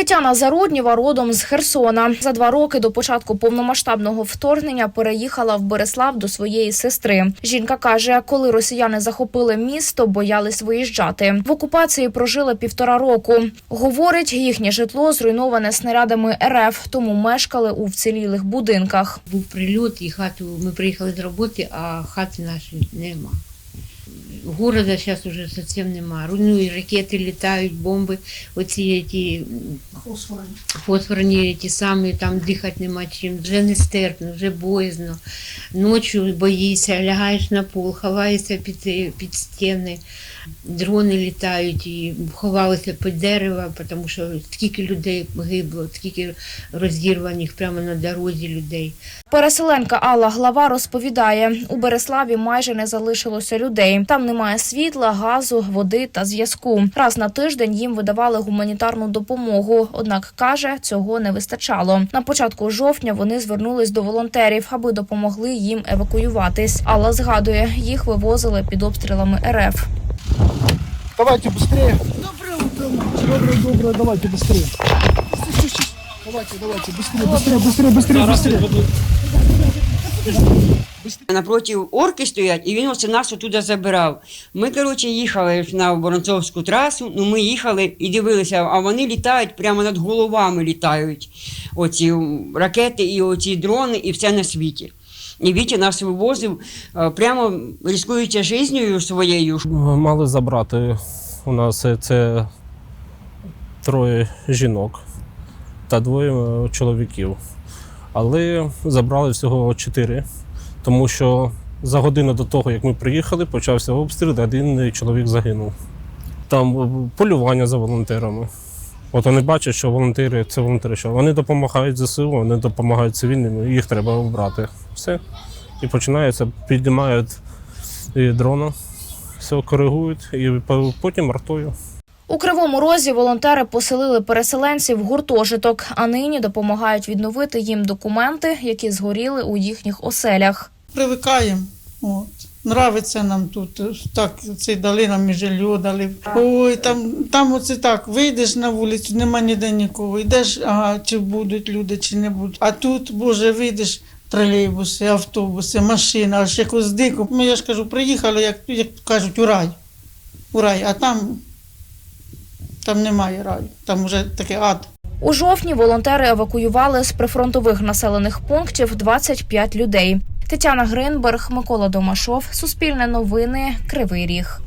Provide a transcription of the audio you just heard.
Тетяна Заруднєва родом з Херсона. За два роки до початку повномасштабного вторгнення переїхала в Береслав до своєї сестри. Жінка каже, коли росіяни захопили місто, боялись виїжджати. В окупації прожили півтора року. Говорить, їхнє житло зруйноване снарядами РФ, тому мешкали у вцілілих будинках. Був прильот, і хату ми приїхали з роботи, а хати нашої нема. Города зараз уже зовсім нема. Руйнують ракети, літають, бомби, оці ті фосфорні ті самі, там дихати нема чим. Вже нестерпно, вже боязно. Ночі боїшся, лягаєш на пол, ховаєшся під, під стіни. Дрони літають і ховалися під дерева, тому що скільки людей гибло, скільки розірваних прямо на дорозі людей. Переселенка Алла Глава розповідає, у Береславі майже не залишилося людей. Там немає світла, газу, води та зв'язку. Раз на тиждень їм видавали гуманітарну допомогу. Однак каже, цього не вистачало. На початку жовтня вони звернулись до волонтерів, аби допомогли їм евакуюватись. Алла згадує, їх вивозили під обстрілами РФ. Давайте быстрее. Доброе утро. Доброе, доброе, давайте быстрее. Давайте, давайте, быстрее, быстрее, быстрее, быстрее, быстрее. Напроти орки стоять, і він оце нас отуди забирав. Ми, коротше, їхали на Воронцовську трасу, ну ми їхали і дивилися, а вони літають прямо над головами літають. Оці ракети і оці дрони, і все на світі. І Вітя нас вивозив е, прямо ризикуючи життю своєю. Мали забрати у нас е, це троє жінок та двоє е, чоловіків. Але забрали всього чотири, тому що за годину до того, як ми приїхали, почався обстріл, де один чоловік загинув. Там е, полювання за волонтерами. От вони бачать, що волонтери це волонтери, що вони допомагають ЗСУ, вони допомагають цивільним, їх треба обрати. Все. І починається, піднімають дрона, все коригують, і потім артою. У Кривому Розі волонтери поселили переселенців в гуртожиток, а нині допомагають відновити їм документи, які згоріли у їхніх оселях. Привикаємо. От. Нравиться нам тут. Так, це дали нам і жилье дали. Ой, там, там оце так, вийдеш на вулицю, нема ніде нікого. Йдеш, ага, чи будуть люди, чи не будуть. А тут, Боже, вийдеш. Тролейбуси, автобуси, машина, аж якось дико. Ми, я ж кажу, приїхали, як, як кажуть, у рай. У рай, а там, там немає раю, там вже такий ад. У жовтні волонтери евакуювали з прифронтових населених пунктів 25 людей. Тетяна Гринберг, Микола Домашов, Суспільне новини, Кривий Ріг.